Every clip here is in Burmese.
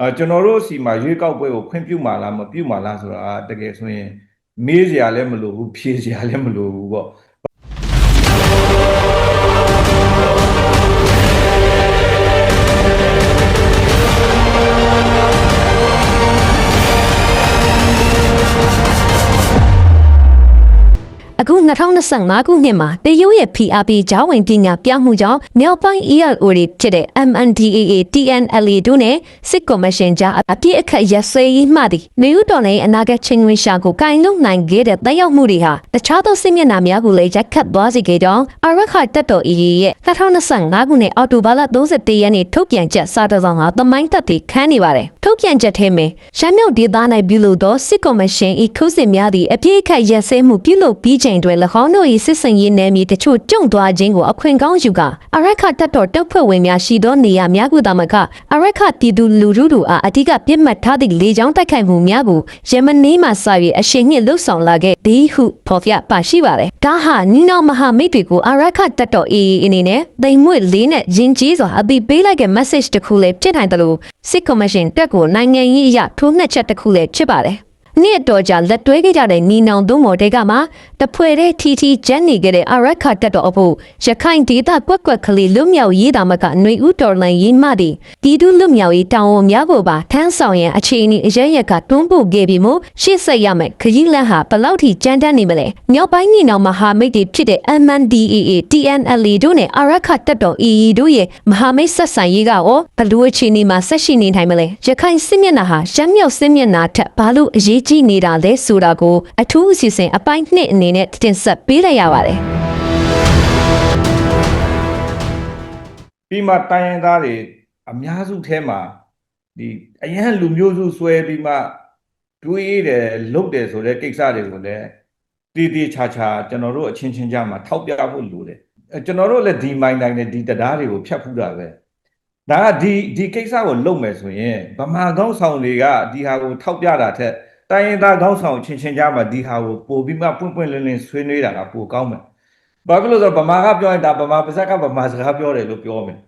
အာကျွန်တော်တို့စီမှာရွေးကောက်ပွဲကိုခွင့်ပြုမှာလားမပြုမှာလားဆိုတာတကယ်ဆိုရင်မေးစရာလည်းမလိုဘူးဖြေစရာလည်းမလိုဘူးပေါ့ အခု2025ခုနှစ်မှာတရုတ်ရဲ့ PRP ဂျာဝင်ပညာပြမှုကြောင့်မြောက်ပိုင်း ELO တွေဖြစ်တဲ့ MNDAA TNLA တို့နဲ့စစ်ကော်မရှင်ကြားအပြည့်အခက်ရစဲရေးမှသည်နေဦးတော်လည်းအနာဂတ်ချင်းဝင်ရှာကိုကင်လုံနိုင်ခဲ့တဲ့တက်ရောက်မှုတွေဟာတခြားသောစစ်မျက်နှာများကိုလည်းရက်ခတ်သွားစေခဲ့ကြောင်းအရခတက်တော် EE ရဲ့2025ခုနှစ်အောက်တိုဘာလ31ရက်နေ့ထုတ်ပြန်ချက်စာတစောင်ဟာသမိုင်းသက်တည်ခန်းနေပါတယ်ထုတ်ပြန်ချက်ထဲမှာရှမ်းမြောက်ဒေသ၌ပြုလုပ်သောစစ်ကော်မရှင်၏ခုစစ်များသည့်အပြည့်အခက်ရစဲမှုပြုလုပ်ပြီးချိန်တွင်၎င်းတို့၏စစ်စင်ရေးနယ်မြေတချို့ကျုံသွားခြင်းကိုအခွင့်ကောင်းယူကာအရခတက်တော်တပ်ဖွဲ့ဝင်များရှိသောနေရာများကိုသာမကအရခပြည်သူလူထုတို့အားအဓိကပြစ်မှတ်ထားသည့်လေကြောင်းတိုက်ခိုက်မှုများကိုယမနီမှစ၍အရှိန်မြင့်လှုပ်ဆောင်လာခဲ့သည်ဟုဖော်ပြပါရှိပါတယ်။ဒါဟာနီနောင်မဟာမိတ်တွေကိုအရခတက်တော် AA အနေနဲ့တိမ်မွေ့လေးနဲ့ယဉ်ကျေးစွာအသိပေးလိုက်တဲ့ message တစ်ခုလည်းဖြစ်နိုင်တယ်လို့စစ်ကော်မရှင်တက်ကိုနိုင်ငံရေးအရထိုးနှက်ချက်တစ်ခုလည်းဖြစ်ပါတယ်။ နေ့အတော်ကြာလက်တွဲခဲ့ကြတဲ့နီနောင်သုံးမော်တဲကမှတဖွဲတဲ့ထီထီကျန်းနေခဲ့တဲ့အာရခတက်တော်အဖို့ရခိုင်ဒေသကွက်ကွက်ကလေးလွတ်မြောက်ရေးတာမကຫນွေဦးတော်လန်ရေးမှသည်တီတူလွတ်မြောက်ရေးတောင်ဝန်များကိုပါထမ်းဆောင်ရန်အခြေအနေအရရက်ကတွန်းပို့ခဲ့ပြီးမို့ရှေ့ဆက်ရမယ်ခကြီးလန်းဟာဘလောက်ထိကြမ်းတမ်းနေမလဲမြောက်ပိုင်းနီနောင်မဟာမိတ်တွေဖြစ်တဲ့ MNDAA TNLA တို့နဲ့အာရခတက်တော် EE တို့ရဲ့မဟာမိတ်ဆက်ဆံရေးကရောဘလို့အခြေအနေမှာဆက်ရှိနေနိုင်မလဲရခိုင်စစ်မျက်နှာဟာရှမ်းမြောက်စစ်မျက်နှာထက်ဘာလို့အရေးကြီးနေတာလဲဆိုတာကိုအထူးအစီအစဉ်အပိုင်းနှစ်အနေနဲ့တင်ဆက်ပေးလိုက်ရပါတယ်ပြီးမှတိုင်းရင်းသားတွေအများစုထဲမှာဒီအရန်လူမျိုးစုဆွဲပြီးမှတွေးတယ်လုပ်တယ်ဆိုတဲ့ကိစ္စတွေကိုလည်းတည်တည်ချာချာကျွန်တော်တို့အချင်းချင်းကြားမှာထောက်ပြဖို့လိုတယ်အဲကျွန်တော်တို့လည်းဒီမိုင်းတိုင်းနဲ့ဒီတရားတွေကိုဖြတ်ဖူးတာပဲဒါကဒီဒီကိစ္စကိုလုပ်မယ်ဆိုရင်ဗမာကောင်းဆောင်တွေကဒီဟာကိုထောက်ပြတာထက် တိုင်းရင်းသားကောင်းဆောင်ချင်းချင်းကြားမှာဒီဟာကိုပို့ပြီးမှပွင့်ပွင့်လင်းလင်းဆွေးနွေးတာကပိုကောင်းမယ်ဘာဖြစ်လို့လဲဆိုတော့ဗမာကပြောရင်ဒါဗမာပါဇက်ကဗမာစကားပြောတယ်လို့ပြောမယ်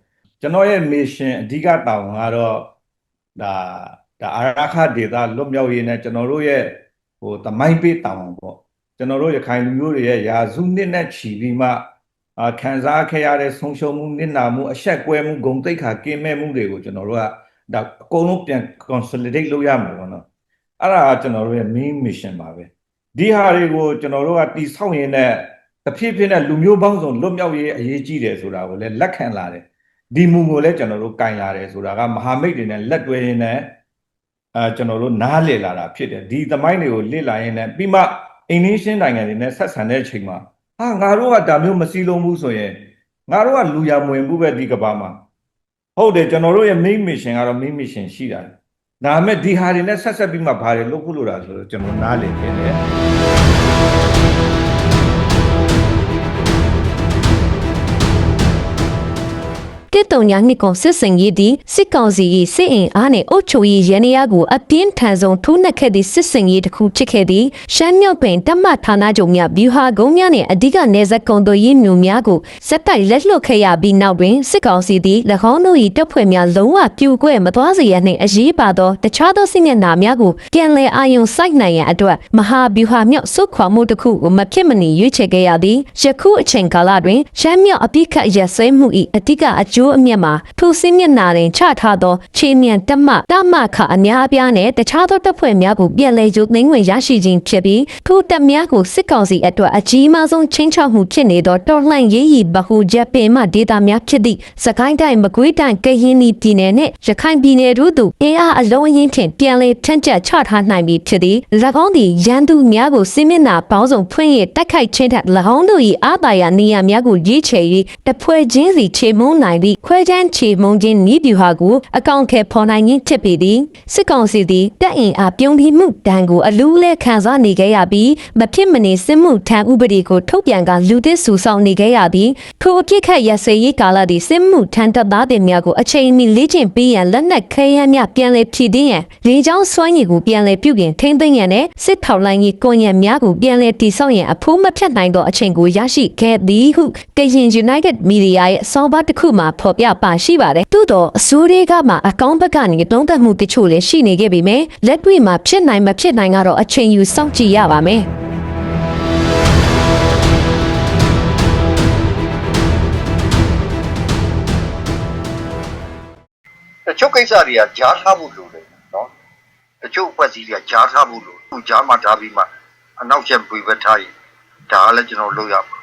ကျွန်တော်ရဲ့ mission အဓိကတာဝန်ကတော့ဒါဒါအာရခဒေတာလွတ်မြောက်ရေးနဲ့ကျွန်တော်တို့ရဲ့ဟိုတမိုင်းပေးတာဝန်ပေါ့ကျွန်တော်တို့ရခိုင်လူမျိုးတွေရဲ့ယာစုနှစ်နဲ့ချီပြီးမှအာခံစားခဲ့ရတဲ့ဆုံးရှုံးမှုနစ်နာမှုအဆက်ကွဲမှုဂုံတိတ်ခါကင်းမဲ့မှုတွေကိုကျွန်တော်တို့ကဒါအကုန်လုံးပြန် consolidate လုပ်ရမှာပေါ့နော် အဲ့ဒါကကျွန်တော်တို့ရဲ့ main mission ပါပဲဒီဟာတွေကိုကျွန်တော်တို့ကတိဆောက်ရင်းနဲ့တဖြည်းဖြည်းနဲ့လူမျိုးပေါင်းစုံလွတ်မြောက်ရေးအရေးကြီးတယ်ဆိုတာကိုလည်းလက်ခံလာတယ်ဒီမူကိုလည်းကျွန်တော်တို့ကင်လာတယ်ဆိုတာကမဟာမိတ်တွေနဲ့လက်တွဲရင်းနဲ့အဲကျွန်တော်တို့နားလည်လာတာဖြစ်တယ်ဒီသမိုင်းတွေကိုလေ့လာရင်းနဲ့ပြီးမှအိန္ဒိယနိုင်ငံတွေနဲ့ဆက်ဆံတဲ့အချိန်မှာဟာငါတို့ကဒါမျိုးမစည်းလုံးဘူးဆိုရင်ငါတို့ကလူရမဝင်ဘူးပဲဒီကဘာမှာဟုတ်တယ်ကျွန်တော်တို့ရဲ့ main mission ကတော့ main mission ရှိတာ ဒါပေမဲ့ဒီဟာတွေနဲ့ဆက်ဆက်ပြီးမှဘာတွေလုပ်ဖို့လိုတာဆိုတော့ကျွန်တော်နားလည်ခဲ့တယ် တစ်တုံညာနှစ်ကုန်စစ်စင်ရေးသည်စစ်ကောင်စီ၏စစ်အင်အားနှင့်အုပ်ချုပ်ရေးရန်ရာကိုအပြင်းထန်ဆုံးထိုးနှက်ခဲ့သည့်စစ်စင်ရေးတစ်ခုဖြစ်ခဲ့သည်ရှမ်းမြောက်ပင်တပ်မဌာနချုပ်များဗျူဟာကုန်းများနှင့်အဓိကနေဆက်ကုံတို့ရေးမျိုးများကိုစက်တိုက်လက်လွတ်ခဲ့ရပြီးနောက်တွင်စစ်ကောင်စီသည်၎င်းတို့၏တပ်ဖွဲ့များလုံးဝပြိုကွဲ့မသွားစေရနှင့်အရေးပါသောတခြားသောစစ်မျက်နှာများကိုပြန်လည်အာရုံစိုက်နိုင်ရန်အတွက်မဟာဗျူဟာမြောက်စုခွာမှုတစ်ခုကိုမဖြစ်မနေရွေးချယ်ခဲ့ရသည်ယခုအချိန်ကာလတွင်ရှမ်းမြောက်အပိခတ်ရက်စဲမှု၏အဓိကအကျိုးအမြတ်မှာထိုစင်းမျက်နှာတွင်ချထားသောခြေမြန်တက်မတမခအများအပြားနှင့်တခြားသောတပ်ဖွဲ့များကိုပြန်လည်ယူသိမ်းဝင်ရရှိခြင်းဖြစ်ပြီးထိုတပ်များကိုစစ်ကောင်စီအတွက်အကြီးမားဆုံးချင်းချောက်မှုဖြစ်နေသောတော်လှန်ရေးရည်ဗဟုဂျပင်မှဒေတာများဖြစ်သည့်စကိုင်းတိုင်းမကွေးတိုင်းကရင်ပြည်နယ်နှင့်ရခိုင်ပြည်နယ်တို့သို့အင်အားအလုံးအရင်းဖြင့်ပြန်လည်ထန့်ကျက်ချထားနိုင်ပြီဖြစ်သည်၎င်းသည်ရန်သူများကိုစစ်မျက်နှာပေါင်းစုံဖွင့်ရတိုက်ခိုက်ခြင်းထက်၎င်းတို့၏အာသာယာနေရာများကိုရွေးချယ်၍တဖွဲ့ချင်းစီခြေမုံနိုင်သည့်ခွဲချမ်းခြေမုံခြင်းဤဗျူဟာကိုအကောင့်ခဲဖော်နိုင်ခြင်းဖြစ်ပေသည်စစ်ကောင်စီသည်တပ်အင်အားပြုံးပြီးမှုတန်ကိုအလူးလဲခံစားနေခဲ့ရပြီးမဖြစ်မနေစစ်မှုထမ်းဥပဒေကိုထုတ်ပြန်ကလူသစ်စုဆောင်နေခဲ့ရပြီးထိုအပြစ်ခတ်ရစရေးကာလသည်စစ်မှုထမ်းတပ်သားတွေများကိုအချိန်မီလေ့ကျင့်ပေးရန်လက်နက်ခဲယမ်းများပြန်လည်ဖြည့်တင်းရန်လေကြောင်းစွမ်းရည်ကိုပြန်လည်ပြုပြင်ထိန်းသိမ်းရန်နဲ့စစ်ထောက်လိုင်းကြီးကွန်ရက်များကိုပြန်လည်တည်ဆောက်ရန်အဖိုးမဖြတ်နိုင်သောအချိန်ကိုရရှိခဲ့သည်ဟုကရင် United Media ရဲ့အစောပါတစ်ခုမှာဖော်ဖော်ပြပါရှိပါတယ်။သို့တော့အစိုးရကမှအကောင့်ဘက်ကနေတုံးသက်မှုတချို့လည်းရှိနေခဲ့ပေမဲ့လက်တွေ့မှာဖြစ်နိုင်မဖြစ်နိုင်ကတော့အချိန်ယူစောင့်ကြည့်ရပါမယ်။တချို့ကိစ္စတွေကကြားထားဖို့လိုတယ်နော်တချို့အဖွဲ့အစည်းတွေကကြားထားဖို့လိုသူကြားမှထားပြီးမှအနောက်ချက်ပြေဘက်ထားရင်ဒါကလည်းကျွန်တော်လုပ်ရမှာ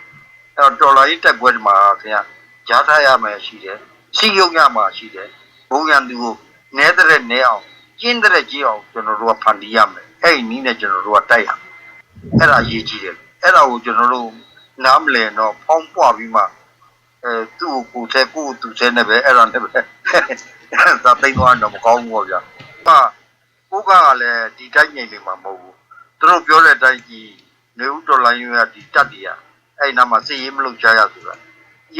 အဲ့တော့ဒေါ်လာရေးတက်ပွဲဒီမှာခင်ဗျ ကြားထားရမယ်ရှိတယ်စီယုံရမှာရှိတယ်ဘုံရန်သူကိုနဲတဲ့နဲအောင်ကျင်းတဲ့ကြီးအောင်ကျွန်တော်တို့ကဖန်တီးရမယ်အဲ့ဒီနည်းနဲ့ကျွန်တော်တို့ကတိုက်ရမယ်အဲ့ဒါရေးကြည့်တယ်အဲ့ဒါကိုကျွန်တော်တို့နားမလည်တော့ဖောင်းပွားပြီးမှအဲသူ့ကိုကိုယ်ထဲကိုယ်သူထဲနဲ့ပဲအဲ့ဒါနဲ့ပဲသာသိမ်းသွားတော့မကောင်းဘူးပေါ့ဗျာ။ဟာကိုကကလည်းဒီတိုင်းငိမ့်နေမှာမဟုတ်ဘူး။သူတို့ပြောတဲ့အတိုင်းကြီးနေဦးဒေါ်လာယူရဒီတက်တည်းရအဲ့နာမှာစည်ရေးမလုပ်ကြရဆိုတာ။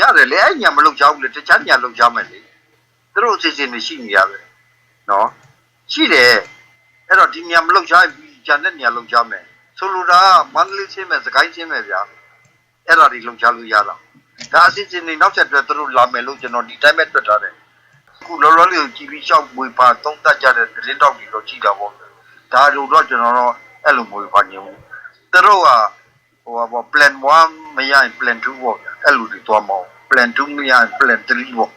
ရတယ်လေအဲ့ညာမလုပ်ကြဘူးလေတခြားညာလုပ်ကြမယ်လေ။သူတို့အစီအစဉ်တွေရှိနေရပဲ။နော်။ရှိတယ်။အဲ့တော့ဒီညာမလုပ်ကြဘူးဂျန်တဲ့ညာလုပ်ကြမယ်။ဆိုလိုတာကမန္တလေးချင်းပဲစကိုင်းချင်းပဲဗျာ။အဲ့ဒါတွေလုပ်ကြလို့ရတာ။ဒါအစစ်စစ်နေနောက်ဆက်တွဲသူတို့လာမယ်လို့ကျွန်တော်ဒီတိုင်းပဲတွေ့ထားတယ်အခုလောလောလေးကိုကြည့်ပြီးရှောက်မွေပါသုံးတတ်ကြတဲ့သတင်းတောက်တွေတော့ကြည့်တာပေါ့ဒါတို့တော့ကျွန်တော်တော့အဲ့လိုမွေပါညင်ဘူးသူတို့က ဟိုပါ plan 1မရရင် plan 2ပေါ့အဲ့လိုတွေသွားမအောင် plan 2မရရင် plan 3ပေါ့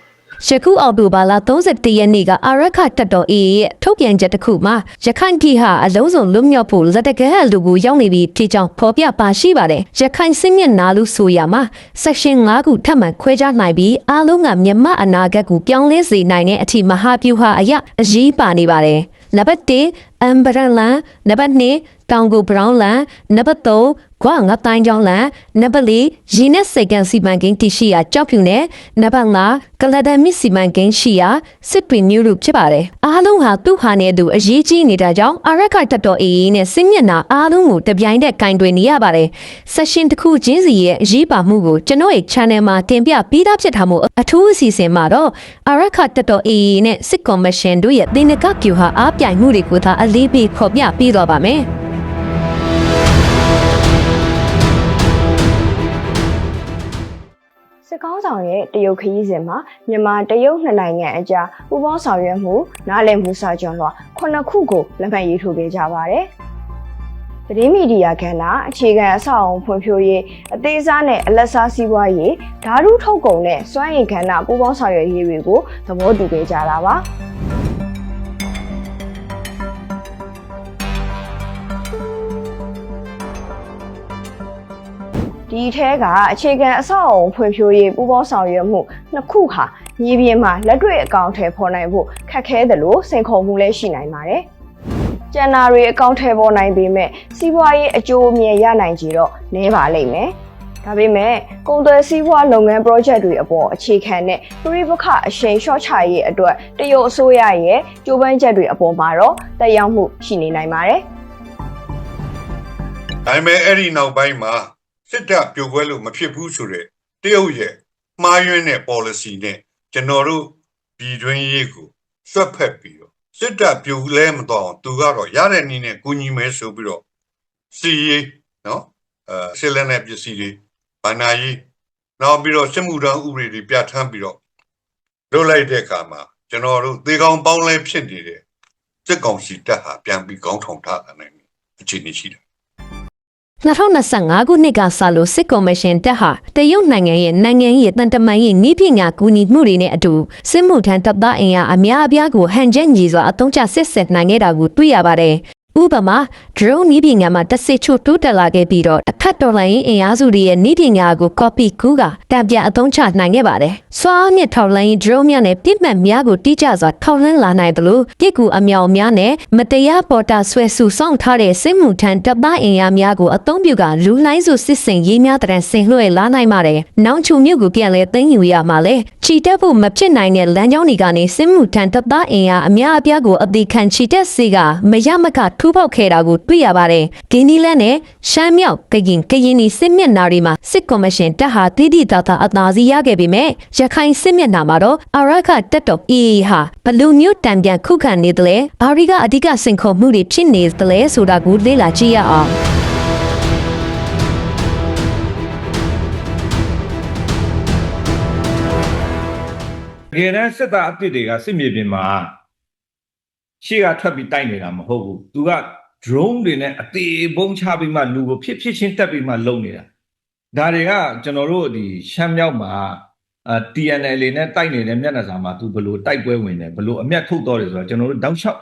ယခုအောက်တိုဘာလ31ရက်နေ့ကအာရခတက်တော် AA ရဲ့ထုတ်ပြန်ချက်တစ်ခုမှာရခိုင်ပြည်ဟာအလုံးစုံလွတ်မြောက်ဖို့လက်တကယ်လူကိုရောက်နေပြီဖြစ်ကြောင်းဖော်ပြပါရှိပါတယ်။ရခိုင်စစ်မျက်နှာလူဆိုရမှာ section 5ခုထပ်မံခွဲခြားနိုင်ပြီးအားလုံးကမြန်မာအနာဂတ်ကိုပြောင်းလဲစေနိုင်တဲ့အထိမဟာဗျူဟာအရအရေးပါနေပါတယ်။နံပါတ်1 အမ်ဘရန်လန်နံပါတ်2တောင်ကိုဘရောင်းလန်နံပါတ်3ကွာငါတိုင်းကျောင်းလန်နံပါတ်4ရင်းနဲ့စိတ်ကန်စီမံကိန်းတရှိရာကြောက်ဖြူနဲ့နံပါတ်5ကလဒန်မစ်စီမံကိန်းရှိရာစစ်ပင်မျိုးလူဖြစ်ပါတယ်အားလုံးဟာသူ့ဟာနဲ့သူအရေးကြီးနေတာကြောင့်အရက်ခတက်တော်အေးအေးနဲ့စစ်မျက်နှာအားလုံးကိုတပြိုင်တည်းကင်တွယ်နေရပါတယ်ဆက်ရှင်တစ်ခုချင်းစီရဲ့အရေးပါမှုကိုကျွန်တော်ရဲ့ channel မှာတင်ပြပေးသားဖြစ်တာမို့အထူးအစီအစဉ်မှာတော့အရက်ခတက်တော်အေးအေးနဲ့စစ်ကော်မရှင်တို့ရဲ့တင်နကပြူဟာအားပြိုင်မှုတွေကိုသာအလေးပေးခေါ်ပြပေးတော့ပါမယ်စစ်ကောင်းဆောင်ရဲ့တရုတ်ခရီးစဉ်မှာမြန်မာတရုတ်နှစ်နိုင်ငံအကြားပူးပေါင်းဆောင်ရွက်မှုနားလည်မှုစာချုပ်လွှာခုနှစ်ခုကိုလက်မှတ်ရေးထိုးခဲ့ကြပါတယ်။သတင်းမီဒီယာကဏ္ဍအခြေခံအဆောက်အအုံဖွံ့ဖြိုးရေးအသေးစားနဲ့အလက်စားစီးပွားရေးဓာတ်ထုထုတ်ကုန်နဲ့စွမ်းအင်ကဏ္ဍပူးပေါင်းဆောင်ရွက်ရေးတွေကိုသဘောတူခဲ့ကြတာပါ။ ဒီထဲကအခြေခံအဆောက်အအုံဖွံ့ဖြိုးရေးပူးပေါင်းဆောင်ရွက်မှုနှစ်ခုဟာမြေပြင်မှာလက်တွေ့အကောင့်ထဲပေါ်နိုင်ဖို့ခက်ခဲတယ်လို့စိန်ခေါ်မှုလည်းရှိနိုင်ပါတယ်။ကျန်နာတွေအကောင့်ထဲပေါ်နိုင်ပေမဲ့စီးပွားရေးအကျိုးအမြတ်ရနိုင်ကြတော့နည်းပါလိမ့်မယ်။ဒါပေမဲ့ကုန်သွယ်စည်းပွားလုပ်ငန်း project တွေအပေါ်အခြေခံတဲ့ပြိပခအရှိန်လျှော့ချရေးအတွက်တရုတ်အစိုးရရဲ့ကြိုးပမ်းချက်တွေအပေါ်မှာတော့တက်ရောက်မှုရှိနေနိုင်ပါတယ်။ဒါပေမဲ့အဲ့ဒီနောက်ပိုင်းမှာ စစ်တပ်ပြိုကွဲလို့မဖြစ်ဘူးဆိုတဲ့တရုတ်ရဲ့မှားယွင်းတဲ့ policy နဲ့ကျွန်တော်တို့ပြည်တွင်းရေးကိုဆွတ်ဖက်ပြီးတော့စစ်တပ်ပြိုလဲမတော့အောင်သူကတော့ရတဲ့နည်းနဲ့ကူညီမယ်ဆိုပြီးတော့စီရေးနော်အဲစစ်လက်နဲ့ပစ္စည်းတွေဗန္နာရေးနောက်ပြီးတော့စစ်မှုထမ်းဥပဒေတွေပြဋ္ဌာန်းပြီးတော့လုပ်လိုက်တဲ့အခါမှာကျွန်တော်တို့သေကောင်ပေါင်းလဲဖြစ်နေတဲ့စစ်ကောင်စီတပ်ဟာပြန်ပြီးကောင်းထောင်ထားနိုင်တယ်အခြေအနေရှိတယ် 2025ခုနှစ်ကစလို့စစ်ကော်မရှင်တက်ဟာတရုတ်နိုင်ငံရဲ့နိုင်ငံရေးတန်တမန်ရေးနည်းပညာကူညီမှုတွေနဲ့အတူစစ်မှုထမ်းတပ်သားအင်အားအများအပြားကိုဟန်ချက်ညီစွာအသုံးချစစ်ဆက်နိုင်ခဲ့တာကိုတွေ့ရပါတယ်။ ဥပမာ drone နည်းပညာမှာတစ်စစ်ချို့တိုးတက်လာခဲ့ပြီးတော့အခက်တော်လိုင်းအင်အားစုတွေရဲ့နည်းပညာကို copy ကူးကတံပြအသုံးချနိုင်ခဲ့ပါတယ်။စွာမြစ်ထောက်လိုင်း drone များနဲ့ပြစ်မှတ်များကိုတိကျစွာထောက်လှမ်းလာနိုင်တယ်လို့ပြစ်ကူအမြောင်များနဲ့မတရားပေါ်တာဆွဲဆူဆောင်ထားတဲ့စစ်မှုထမ်းတပ်သားအင်အားများကိုအသုံးပြုကလူလိုင်းစုစစ်စင်ရေးများတဲ့ဆင်လွှဲလာနိုင်ပါတယ်။နောင်ချုံမြို့ကိုပြန်လဲသိမ်းယူရမှာလဲချီတက်ဖို့မဖြစ်နိုင်တဲ့လမ်းကြောင်းတွေကနေစစ်မှုထမ်းတပ်သားအင်အားအများအပြားကိုအသေးခံချီတက်စေကမရမကထူးပေါက်ခဲ့တာကိုတွေ့ရပါတယ်။ဂင်းနီလန်နဲ့ရှမ်းမြောက်ကရင်ကရင်နီစစ်မျက်နှာတွေမှာစစ်ကော်မရှင်တပ်ဟာတည်တည်တာတာအသာစီရခဲ့ပေမဲ့ရခိုင်စစ်မျက်နှာမှာတော့အရခတက်တော် AA ဟာဘလူမျိုးတံပြန်ခုခံနေတယ်လေဘာရီကအဓိကစင်ခေါ်မှုတွေဖြစ်နေတယ်လဲဆိုတာကိုလေ့လာကြည့်ရအောင်တတကယ်တမ်းစစ်သားအစ်စ်တွေကစစ်မြေပြင်မှာ ရှေ့ကထွက်ပြီးတိုက်နေတာမဟုတ်ဘူးသူက drone တွေနဲ့အသေးပုံးချပြီးမှလူကိုဖြစ်ဖြစ်ချင်းတက်ပြီးမှလုံနေတာဒါတွေကကျွန်တော်တို့ဒီရှမ်းမြောက်မှာအာ TNL နဲ့တိုက်နေတဲ့မျက်နှာစာမှာသူဘယ်လိုတိုက်ပွဲဝင်တယ်ဘယ်လိုအမျက်ထုတ်တော်တယ်ဆိုတော့ကျွန်တော်တို့တောက်လျှောက်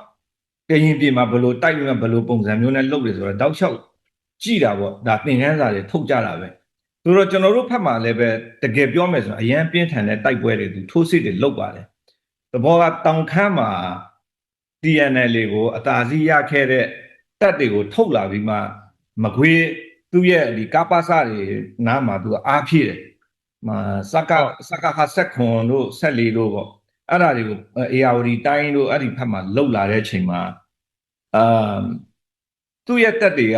ကရင်ပြည်မှာဘယ်လိုတိုက်ပြီးမှဘယ်လိုပုံစံမျိုးနဲ့လုပ်တယ်ဆိုတော့တောက်လျှောက်ကြည်တာပေါ့ဒါသင်ခန်းစာတွေထုတ်ကြတာပဲဆိုတော့ကျွန်တော်တို့ဖက်မှာလည်းပဲတကယ်ပြောမယ်ဆိုရင်အရန်ပြင်းထန်တဲ့တိုက်ပွဲတွေသူထိုးစစ်တွေလုပ်ပါတယ်သဘောကတောင်ခမ်းမှာ TNL ကိုအသာစီးရခဲ့တဲ့တပ်တွေကိုထုတ်လာပြီးမှမကွေးသူ့ရဲ့ဒီကပ္ပစတွေနားမှာသူကအားဖြည့်တယ်။မှာစကစကခဆက်ခွန်တို့ဆက်လီတို့ပေါ့အဲ့ဒါတွေကို ARD တိုင်းတို့အဲ့ဒီဖက်မှာလှုပ်လာတဲ့အချိန်မှာအမ်သူ့ရဲ့တက်တွေက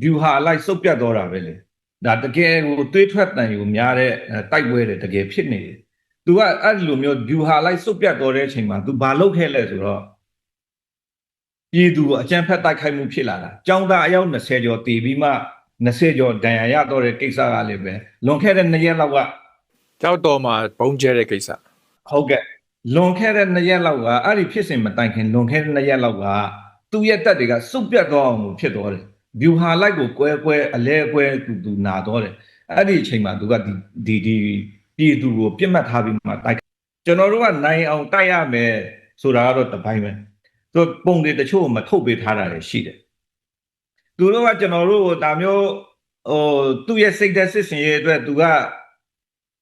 view ဟာလိုက်စုပ်ပြတ်တော့တာပဲလေ။ဒါတကယ်ကိုတွေးထွက်တန်ယူများတဲ့တိုက်ပွဲတွေတကယ်ဖြစ်နေတယ်။ तू ကအဲ့ဒီလိုမျိုး view ဟာလိုက်စုပ်ပြတ်တော့တဲ့အချိန်မှာ तू ဘာလုပ်ခဲ့လဲဆိုတော့ ပြည်သူကိုအကြမ်းဖက်တိုက်ခိုက်မှုဖြစ်လာတာ။ကြောင်းသားအယောက်20ကျော်တည်ပြီးမှ20ကျော်ဒဏ်ရာရတော့တဲ့ကိစ္စကလည်းပဲလွန်ခဲ့တဲ့2ရက်လောက်ကကြောက်တော်မှာဘုံကျဲတဲ့ကိစ္စဟုတ်ကဲ့လွန်ခဲ့တဲ့2ရက်လောက်ကအဲ့ဒီဖြစ်စဉ်မတိုင်ခင်လွန်ခဲ့တဲ့2ရက်လောက်ကသူ့ရဲ့တက်တွေကစုပ်ပြတ်တော့အောင်ဖြစ်သွားတယ်။ view ဟာလိုက်ကိုကွဲကွဲအလဲကွဲသူသူနာတော့တယ်။အဲ့ဒီအချိန်မှာသူကဒီဒီဒီပြည်သူကိုပြစ်မှတ်ထားပြီးမှတိုက်ကျွန်တော်တို့ကနိုင်အောင်တိုက်ရမယ်ဆိုတာကတော့တပိုင်းပဲ။ သူပုံတွေတချို့မထုတ်ပေးထားတာလည်းရှိတယ်။သူတို့ကကျွန်တော်တို့ကိုဒါမျိုးဟိုသူ့ရဲ့စိတ်သက်စစ်စင်ရဲ့အတွက်သူက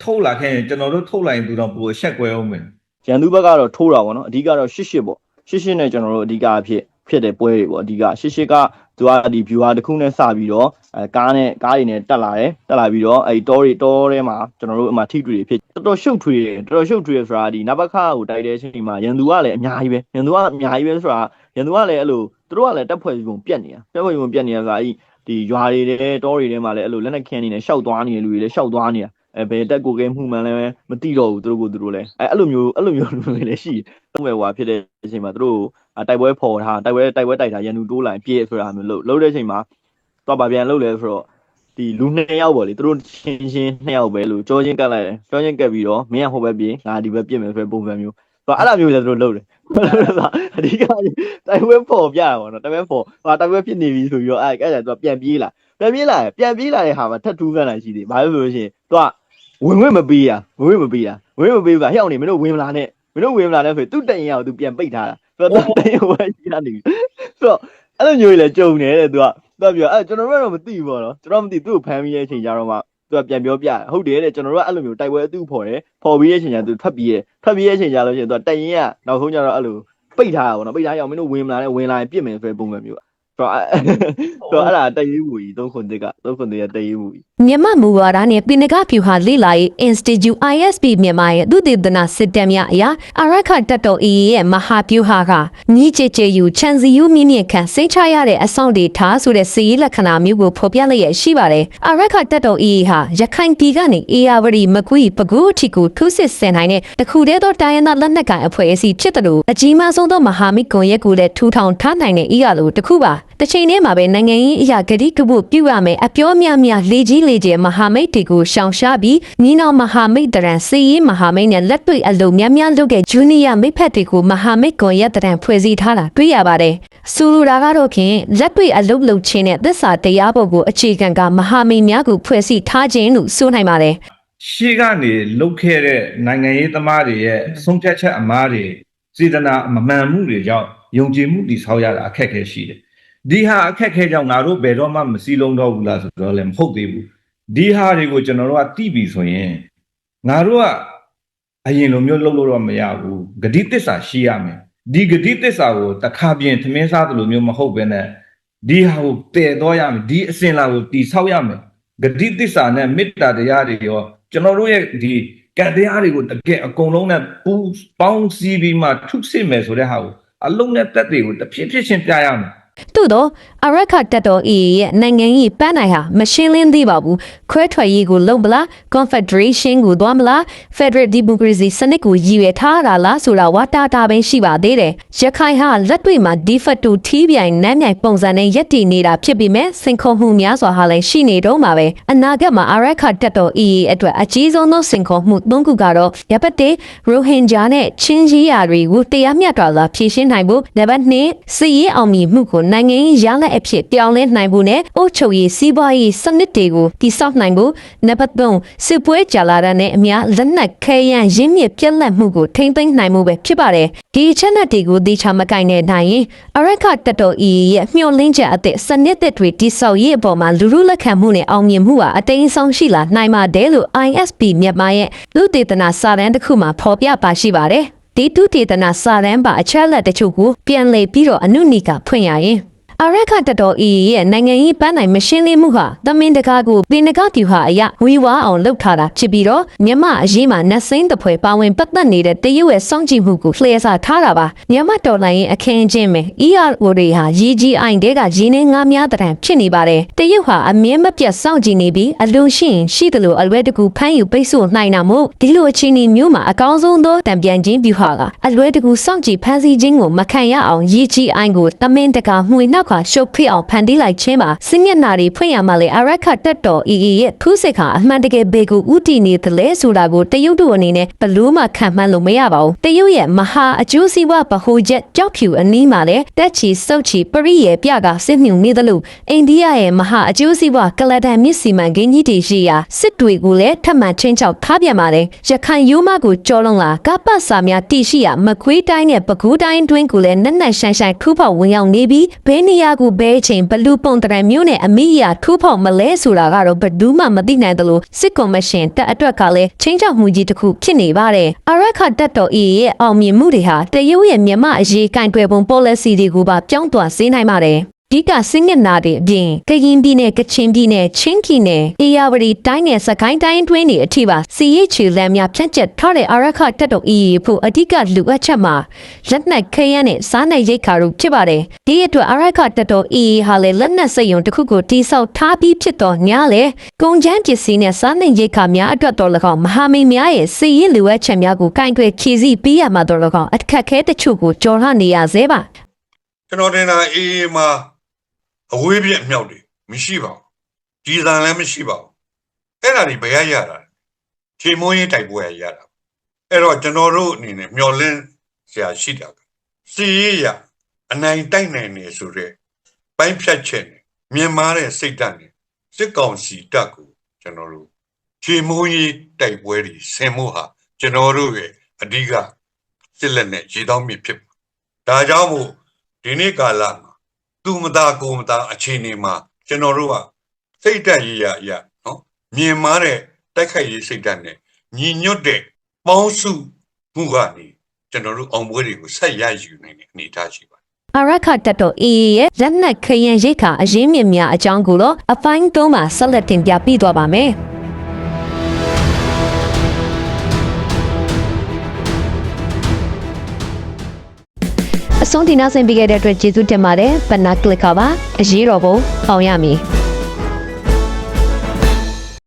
ထုတ်လာခဲ့ရင်ကျွန်တော်တို့ထုတ်လိုက်ရင်သူတော့ပိုအဆက်ကွဲအောင်မယ်ရန်သူဘက်ကတော့ထိုးတာပေါ့နော်အဓိကတော့ရှစ်ရှစ်ပေါ့ရှစ်ရှစ်နဲ့ကျွန်တော်တို့အဓိကအဖြစ်ဖြစ်တဲ့ပွဲတွေပေါ့အဓိကရှစ်ရှစ်က သူကဒီ viewer တစ်ခုနဲ့စပြီးတော့အဲကားနဲ့ကားတွေနဲ့တက်လာတယ်တက်လာပြီးတော့အဲဒီတောတွေတောထဲမှာကျွန်တော်တို့အမှထိတွေ့တွေဖြစ်တော်တော်ရှုပ်ထွေးတယ်တော်တော်ရှုပ်ထွေးဆိုတာဒီနဘခကိုတိုက်တဲ့အချိန်မှာရန်သူကလည်းအများကြီးပဲရန်သူကအများကြီးပဲဆိုတာရန်သူကလည်းအဲ့လိုသူတို့ကလည်းတက်ဖွဲ့ပုံပြက်နေတာတက်ဖွဲ့ပုံပြက်နေတာဆိုတာအဲ့ဒီရွာတွေထဲတောတွေထဲမှာလည်းအဲ့လိုလက်နဲ့ခင်းနေနေရှောက်သွားနေတဲ့လူတွေလည်းရှောက်သွားနေတာအဲဘယ်တက်ကိုကဲမှုမှန်လည်းမသိတော့ဘူးသူတို့ကိုသူတို့လည်းအဲအဲ့လိုမျိုးအဲ့လိုမျိုးလူတွေလည်းရှိတယ်။ဘယ်ဟွာဖြစ်တဲ့အချိန်မှာသူတို့ တိုက်ပွဲဖော်ထားတိုက်ပွဲတိုက်ပွဲတိုက်ထားရန်သူတိုးလာပြေးဆိုတာမျိုးလို့လှုပ်တဲ့အချိန်မှာတော့ဗာပြန်လှုပ်လဲဆိုတော့ဒီလူနှစ်ယောက်ပေါ့လေသူတို့ချင်းချင်းနှစ်ယောက်ပဲလို့ကြောချင်းကတ်လိုက်တယ်ကြောချင်းကတ်ပြီးတော့မင်းကဟိုဘက်ပြေးငါဒီဘက်ပြစ်မယ်ဆိုတဲ့ပုံစံမျိုးဆိုတော့အဲ့လိုမျိုးလည်းသူတို့လှုပ်တယ်အဓိကတိုက်ပွဲဖော်ပြတာပေါ့နော်တိုက်ပွဲဖော်ဟိုတိုက်ပွဲဖြစ်နေပြီဆိုပြီးတော့အဲ့အဲ့ဒါသူကပြန်ပြေးလာပြန်ပြေးလာပြန်ပြေးလာတဲ့ဟာမှာထပ်ထူးကန်လာရှိသေးဘာလို့ဆိုလို့ရှိရင်သူကဝင်ဝင်မပေးရဝင်ဝင်မပေးတာဝင်ဝင်မပေးဘူးကဟဲ့အောင်နေမင်းတို့ဝင်မလာနဲ့မင်းတို့ဝင်မလာနဲ့ဆိုသူ့တိုင်ရအောင်သူပြန်ပိတ်ထားတာ ဆိုတော့တိုင်ရဝဲရှိတာနေဆိုတော့အဲ့လိုမျိုးကြီးလည်းကြုံနေတဲ့သူကသူကပြောအဲ့ကျွန်တော်တို့ကတော့မသိဘူးပေါ့နော်ကျွန်တော်မသိသူ့ကိုဖမ်းပြီးတဲ့အချိန်ကျတော့မှသူကပြန်ပြောပြတယ်ဟုတ်တယ်တဲ့ကျွန်တော်တို့ကအဲ့လိုမျိုးတိုက်ပွဲအတူဖော်တယ်ဖော်ပြီးတဲ့အချိန်ကျသူထွက်ပြီးရဲ့ထွက်ပြီးတဲ့အချိန်ကျလို့ရှိရင်သူကတိုင်ရင်ကနောက်ဆုံးကျတော့အဲ့လိုပိတ်ထားတာပေါ့နော်ပိတ်ထားရအောင်မင်းတို့ဝင်မလာနဲ့ဝင်လာရင်ပြစ်မယ်ဆိုတဲ့ပုံစံမျိုးဆို တော့ဆိုတော့အဲ့ဒါတရေးဘူးကြီးသုံးခွန်တစ်ကသုံးခွန်တစ်ရတရေးဘူးကြီးမြန်မာမူဝါဒနဲ့ပိနကဖြူဟာလေလာရေး Institute ISP မြန်မာရဲ့သုတေသနစစ်တမ်းများအရာအရခတက်တော် AA ရဲ့မဟာဗျူဟာကညီချေချေယူချန်စီယူမြင့်မြင့်ခံစိတ်ချရတဲ့အဆောင်တွေထားဆိုတဲ့စီးလက္ခဏာမျိုးကိုဖော်ပြလျက်ရှိပါတယ်။အရခတက်တော် AA ဟာရခိုင်ပြည်ကနေအေယာဝတီမကွီပကူအထိကိုထူးစစ်ဆင်နိုင်တဲ့တခုတည်းသောတိုင်းရင်းသားလက်နက်ကိုင်အဖွဲ့အစည်းဖြစ်တယ်လို့အကြီးမားဆုံးသောမဟာမိတ်ကွန်ရက်ကိုလည်းထူထောင်ထားနိုင်တဲ့ AA လို့တစ်ခုပါ။ တစ်ချိန်တည်းမှာပဲနိုင်ငံရေးအရာဂတိကပုပြုရမယ်အပြောများများလေကြီးလေကျဲမဟာမိတ်တွေကိုရှောင်ရှားပြီးညီနောင်မဟာမိတ်တရန်စီရေးမဟာမိတ်နဲ့လက်တွေ့အလုံးများများလုပ်တဲ့ဂျူနီယာမိတ်ဖက်တွေကိုမဟာမိတ်ကွန်ရက်တရန်ဖွဲ့စည်းထားတာတွေ့ရပါတယ်။ဆိုလိုတာကတော့ဖြင့်လက်တွေ့အလုပ်လုပ်ခြင်းနဲ့သစ္စာတရားပေါ်ကိုအခြေခံကမဟာမိတ်များကိုဖွဲ့စည်းထားခြင်းလို့ဆိုနိုင်ပါတယ်ရှေ့ကနေလုတ်ခဲ့တဲ့နိုင်ငံရေးသမားတွေရဲ့ဆုံးဖြတ်ချက်အမားတွေစေတနာမမှန်မှုတွေကြောင့်ယုံကြည်မှုတည်ဆောက်ရတာအခက်အခဲရှိတယ်။ ဒီဟာအခက်အခဲကြောင့်ငါတို့ဘယ်တော့မှမစည်းလုံးတော့ဘူးလားဆိုတော့လည်းမဟုတ်သေးဘူး။ဒီဟာတွေကိုကျွန်တော်တို့ကသိပြီဆိုရင်ငါတို့ကအရင်လိုမျိုးလုပ်လို့တော့မရဘူး။ဂတိတစ္ဆာရှိရမယ်။ဒီဂတိတစ္ဆာကိုတစ်ခါပြင်သမင်းစားသလိုမျိုးမဟုတ်ဘဲနဲ့ဒီဟာကိုတည်တော့ရမယ်။ဒီအစဉ်လာကိုတည်ဆောက်ရမယ်။ဂတိတစ္ဆာနဲ့မေတ္တာတရားတွေရောကျွန်တော်တို့ရဲ့ဒီကံတရားတွေကိုတကယ်အကုန်လုံးနဲ့ပူပေါင်းစည်းပြီးမှထုစစ်မယ်ဆိုတဲ့ဟာကိုအလုံးနဲ့တက်တွေကိုတစ်ဖြစ်ဖြစ်ချင်းပြရမယ် သို့တော့အရက်ခတက်တော် AA ရဲ့နိုင်ငံရေးပန်းနိုင်ဟာမရှင်းလင်းသေးပါဘူးခွဲထွက်ရေးကိုလုံမလား Confederation ကိုသွားမလား Federal Democracy စနစ်ကိုရည်ရွယ်ထားတာလားဆိုတာဝါတာတာပဲရှိပါသေးတယ်ရခိုင်ဟာလက်တွေ့မှာ de facto ထီးပြိုင်နမ်းမြိုင်ပုံစံနဲ့ရက်တည်နေတာဖြစ်ပေမဲ့စင်ခုံမှုများစွာဟာလည်းရှိနေတော့မှာပဲအနာဂတ်မှာအရက်ခတက်တော် AA အတွက်အကြီးဆုံးသောစင်ခုံမှုသုံးခုကတော့ရပတ်တေရိုဟင်ဂျာနဲ့ချင်းကြီးယာတွေကိုတရားမျှတစွာဖြေရှင်းနိုင်ဖို့နံပါတ်2စီရေးအောင်မြင်မှုကိုနိုင်ငံရေးရလဒ်အဖြစ်ပြောင်းလဲနိုင်ဖို့နဲ့အုပ်ချုပ်ရေးစီးပွားရေးစနစ်တွေကိုတည်ဆောက်နိုင်ဖို့နံပါတ်3စစ်ပွဲကြာလာတဲ့နဲ့အများလက်နက်ခဲယမ်းရင်းမြစ်ပြက်လက်မှုကိုထိမ့်သိမ်းနိုင်မှုပဲဖြစ်ပါတယ်ဒီအချက်အလက်တွေကိုသေချာမကင်တဲ့နိုင်ရင်အရက်ခတက်တော် EE ရဲ့မျှော်လင့်ချက်အသစ်စနစ်သစ်တွေတည်ဆောက်ရေးအပေါ်မှာလူလူလက်ခံမှုနဲ့အောင်မြင်မှုဟာအတိမ်အဆောင်ရှိလာနိုင်ပါတယ်လို့ ISP မြန်မာရဲ့လူတေသနာစာတမ်းတစ်ခုမှာဖော်ပြပါရှိပါတယ် ဒီတုတေသနာစာတမ်းပါအချက်အလက်တချို့ကိုပြန်လည်ပြီးတော့အနုနီကဖွင့်ရရင် အရက်ခတက်တော် EE ရဲ့နိုင်ငံရေးပန်းနိုင်မရှင်းလင်းမှုဟာသမင်တကာကိုပင်တကာပြူဟာအရဝီဝါအောင်လှုပ်ထားတာဖြစ်ပြီးတော့မြန်မာအရေးမှာနတ်စိမ့်တပွဲပါဝင်ပတ်သက်နေတဲ့တရုတ်ရဲ့စောင့်ကြည့်မှုကိုလျှဲစားထားတာပါမြန်မာတော်လိုင်းရဲ့အခင်းချင်းပဲ ERO တွေဟာ GGI တဲကရင်းနှင်းငါးများတံဖြစ်နေပါတယ်တရုတ်ဟာအမြဲမပြတ်စောင့်ကြည့်နေပြီးအလွန်ရှိရင်ရှိတယ်လို့အလွဲတကူဖမ်းယူပိတ်ဆို့နိုင်တာမို့ဒီလိုအခြေအနေမျိုးမှာအကောင်းဆုံးသောတံပြန်ချင်းပြူဟာကအလွဲတကူစောင့်ကြည့်ဖမ်းဆီးခြင်းကိုမခံရအောင် GGI ကိုတမင်တကာမှွေနှောက်ခါရှုပ်ဖိအောင်ဖန်တီးလိုက်ခြင်းပါစစ်မျက်နာတွေဖွင့်ရမှလေအရက်ခတက်တော် EE ရဲ့ထူးစစ်ခါအမှန်တကယ်ဘေကိုဥတီနေတယ်လဲဆိုတာကိုတရုတ်တို့အနေနဲ့ဘလို့မှခံမှန်းလို့မရပါဘူးတရုတ်ရဲ့မဟာအကျိုးစီးပွားဗဟိုချက်ကြောက်ဖြူအနီးမှာလဲတက်ချီစုတ်ချီပရိရဲ့ပြကစစ်မြုံနေတယ်လို့အိန္ဒိယရဲ့မဟာအကျိုးစီးပွားကလဒန်မြစ်စီမံကိန်းကြီးတွေရှိရာစစ်တွေကိုလည်းထပ်မံချင်းချောက်ထားပြန်ပါတယ်ရခိုင်ရိုးမကိုကြောလုံးလာကပ္ပစာများတည်ရှိရာမကွေးတိုင်းနဲ့ပဲခူးတိုင်းတွင်းကိုလည်းနက်နက်ရှိုင်းရှိုင်းထူးဖောက်ဝင်ရောက်နေပြီးဘဲနေရာကိုဘဲချိန်ဘလူးပုံတရံမျိုးနဲ့အမိယာထူးဖောက်မလဲဆိုတာကတော့ဘယ်သူမှမသိနိုင်တယ်လို့စစ်ကော်မရှင်တက်အတွက်ကလည်းချင်းချောက်မှုကြီးတစ်ခုဖြစ်နေပါတယ်အရက်ခတက်တော် AA ရဲ့အောင်မြင်မှုတွေဟာတရုတ်ရဲ့မြန်မာအရေးကင်တွယ်ပုံ policy တွေကိုပါပြောင်းသွားစေနိုင်ပါတယ် ဒီကစင်ငနာတွေအပြင်ကရင်ပြည်နယ်ကချင်ပြည်နယ်ချင်းပြည်နယ်အေရဝတီတိုင်းနယ်စကိုင်းတိုင်းတွင်းတွေအထိပါစီရေးချီလမ်းများဖြန့်ကျက်ထားတဲ့အာရခတက်တော် EE ဖို့အဓိကလူအပ်ချက်မှာလက်နက်ခဲယမ်းနဲ့စားနယ်ရိတ်ခါတို့ဖြစ်ပါတယ်ဒီအတွက်အာရခတက်တော် EE ဟာလည်းလက်နက်စိတ်ယုံတစ်ခုကိုတိစောက်ထားပြီးဖြစ်တော်ညာလေကုန်ချမ်းပစ္စည်းနဲ့စားနယ်ရိတ်ခါများအတွက်တော်၎င်းမဟာမိတ်များရဲ့စီရေးလူအပ်ချက်များကိုကင်တွယ်ဖြည့်ဆည်းပေးရမှာတော်၎င်းအခက်ခဲတချို့ကိုကြော်လှနေရသေးပါကျွန်တော်တင်တာအေးအေးမှာ အဝေးပြက်အမြောက်တွေမရှိပါဘူးကြီးစံလည်းမရှိပါဘူးအဲ့ဒါတွေဘယ်ရရတာလဲခြေမွေးရေးတိုက်ပွဲရရတာအဲ့တော့ကျွန်တော်တို့အနေနဲ့မျော်လင့်ဆရာရှိတာကစီရေးရအနိုင်တိုက်နိုင်နေဆိုတဲ့ပိုင်းဖြတ်ချက်နဲ့မြန်မာတဲ့စိတ်ဓာတ်နဲ့စစ်ကောင်စီတပ်ကိုကျွန်တော်တို့ခြေမွေးရေးတိုက်ပွဲတွေဆင်မှုဟာကျွန်တော်တို့ရဲ့အဓိကစစ်လက်နဲ့ရေတောင်းမြစ်ဖြစ်ပါဒါကြောင့်မို့ဒီနေ့ကာလမှာ သူမသားကိုမသားအခြေအနေမှာကျွန်တော်တို့ကစိတ်ဓာတ်ရရရနော်မြင်မာတဲ့တိုက်ခိုက်ရေးစိတ်ဓာတ်နဲ့ညီညွတ်တဲ့ပေါင်းစုမှုကနေကျွန်တော်တို့အောင်ပွဲတွေကိုဆက်ရယူနိုင်တဲ့အနေအထားရှိပါတယ်အရက်ခတက်တော် AA ရဲ့လက်နက်ခရင်ရိတ်ခါအရင်းမြစ်များအကြောင်းကိုတော့အပိုင်း၃မှာဆက်လက်တင်ပြပြီးသွားပါမယ်။ အဆုံးဒီနောက်ဆင်ပေးခဲ့တဲ့အတွက်ကျေးဇူးတင်ပါတယ်။ပနာကလစ်ခါပါအရေးတော်ပုံအောင်ရမည်။